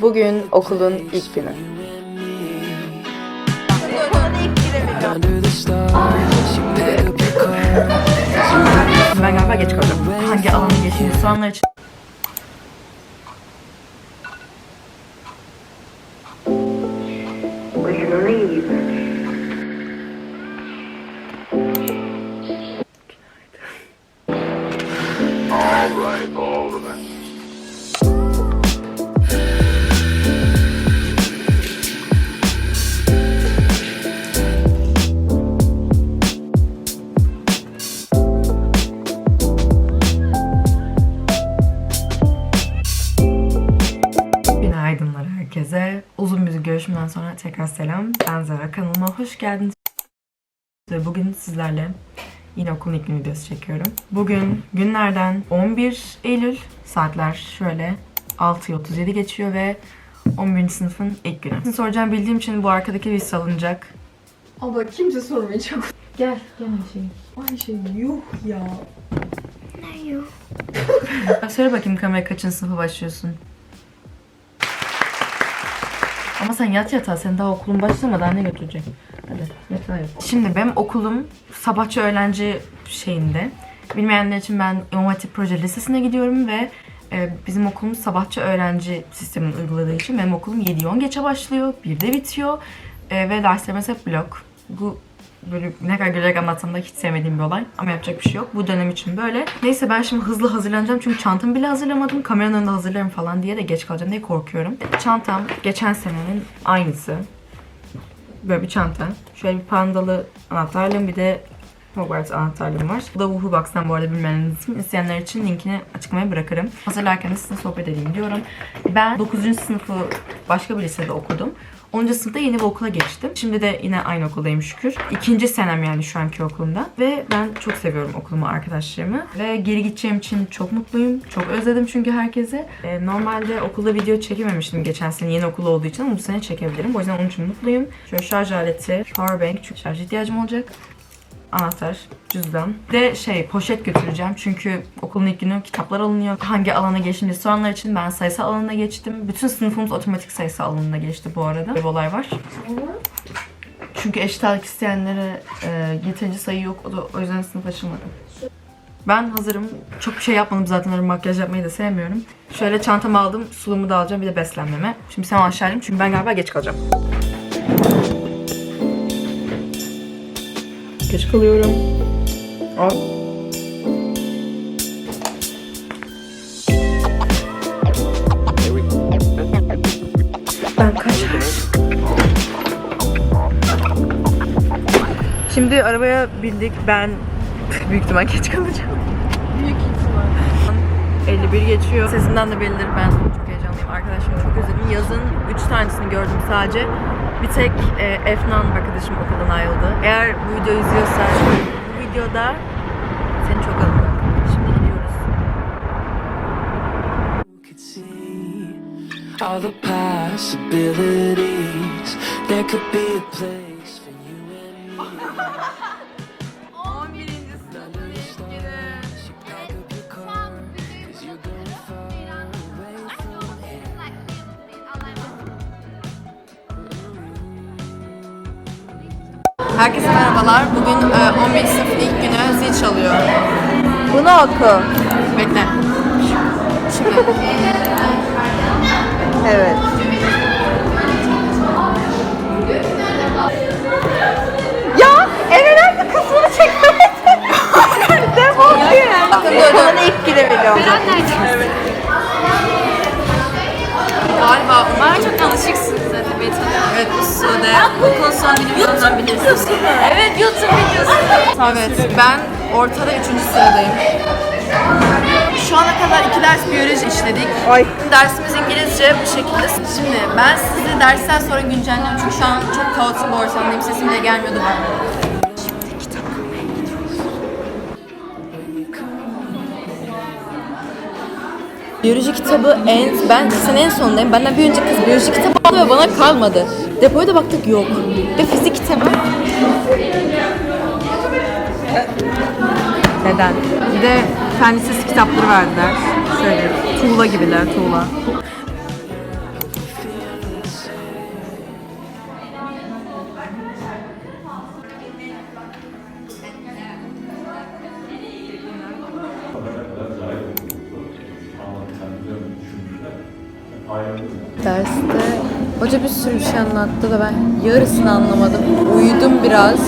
Bugün okulun ilk günü. Ben galiba geç kalacağım. Hangi alanı geçtiğini soranlar için. Günaydınlar herkese. Uzun bir görüşmeden sonra tekrar selam. Ben Zara. Kanalıma hoş geldiniz. Ve Bugün sizlerle yine okulun ilk gün videosu çekiyorum. Bugün günlerden 11 Eylül. Saatler şöyle 6.37 geçiyor ve 11. sınıfın ilk günü. Sizin soracağım bildiğim için bu arkadaki bir salınacak. Abla kimse sormayacak. Gel, gel şey. Ayşe yuh ya. Söyle bakayım kameraya kaçıncı sınıfa başlıyorsun? Ama sen yat yatağa. Sen daha okulun başlamadan ne götürecek? Hadi yatağa yat. Şimdi benim okulum sabahçı öğlenci şeyinde. Bilmeyenler için ben İmam Hatip Proje Lisesi'ne gidiyorum ve e, bizim okulumuz sabahçı öğrenci sistemini uyguladığı için benim okulum 7'yi 10 geçe başlıyor. 1'de bitiyor. E, ve derslerimiz hep blok. Bu böyle ne kadar gülerek anlatsam da hiç sevmediğim bir olay. Ama yapacak bir şey yok. Bu dönem için böyle. Neyse ben şimdi hızlı hazırlanacağım. Çünkü çantamı bile hazırlamadım. Kameranın önünde hazırlarım falan diye de geç kalacağım diye korkuyorum. Çantam geçen senenin aynısı. Böyle bir çanta. Şöyle bir pandalı anahtarlığım bir de Hogwarts anahtarlığım var. Bu da Woohoo Box'tan bu arada bilmeyeniniz için. İsteyenler için linkini açıklamaya bırakırım. Hazırlarken de sizinle sohbet edeyim diyorum. Ben 9. sınıfı başka bir lisede okudum. 10. sınıfta yeni bir okula geçtim. Şimdi de yine aynı okuldayım şükür. İkinci senem yani şu anki okulumda. Ve ben çok seviyorum okulumu, arkadaşlarımı. Ve geri gideceğim için çok mutluyum. Çok özledim çünkü herkese. Ee, normalde okulda video çekememiştim geçen sene yeni okul olduğu için ama bu sene çekebilirim. O yüzden onun için mutluyum. Şöyle şarj aleti, powerbank çünkü şarj ihtiyacım olacak anahtar, cüzdan. De şey poşet götüreceğim çünkü okulun ilk günü kitaplar alınıyor. Hangi alana geçtim diye soranlar için ben sayısal alanına geçtim. Bütün sınıfımız otomatik sayısal alanına geçti bu arada. Bir olay var. Çünkü eşit ağırlık isteyenlere e, yeterince sayı yok. O, da, o yüzden sınıf açılmadı. Ben hazırım. Çok bir şey yapmadım zaten. Öyle makyaj yapmayı da sevmiyorum. Şöyle çantamı aldım. Sulumu da alacağım. Bir de beslenmeme. Şimdi sen aşağı ineyim çünkü ben galiba geç kalacağım. Geç kalıyorum. Al. Ben kaçar. Şimdi arabaya bindik. Ben büyük ihtimal geç kalacağım. Büyük ihtimal. 51 geçiyor. Sesimden de bellidir. Ben çok heyecanlıyım. Arkadaşlarımı çok özledim. Yazın 3 tanesini gördüm sadece. Bir tek e, Efnan arkadaşım okuldan ayrıldı. Eğer bu videoyu izliyorsan bu videoda seni çok özledim. Şimdi gidiyoruz. all the possibilities. There could be a place Herkese merhabalar. Bugün e, 11. sınıfın ilk günü zil çalıyor. Bunu oku. Bekle. Şimdi. evet. Ya en önemli kısmını çekmedin. Defol. Bakın okulun ilk günü biliyorum. Galiba Ömer çok tanışıksınız zaten beni tanıyor. Evet bu Sude. Okul son videolarından bilirsiniz. Evet YouTube videosu. Evet ben ortada üçüncü sıradayım. Şu ana kadar iki ders biyoloji işledik. Ay. Dersimiz İngilizce bu şekilde. Şimdi ben sizi dersten sonra güncelliyorum çünkü şu an çok kaotik bir ortamdayım. Sesim bile gelmiyordu bana. Biyoloji kitabı en, ben sen en sondayım. Benden bir önce kız biyoloji kitabı aldı ve bana kalmadı. Depoya da baktık yok. Ve fizik kitabı... Neden? Bir de fen lisesi kitapları verdiler. Şöyle tuğla gibiler, tuğla. Derste hoca bir sürü şey anlattı da ben yarısını anlamadım. Uyudum biraz.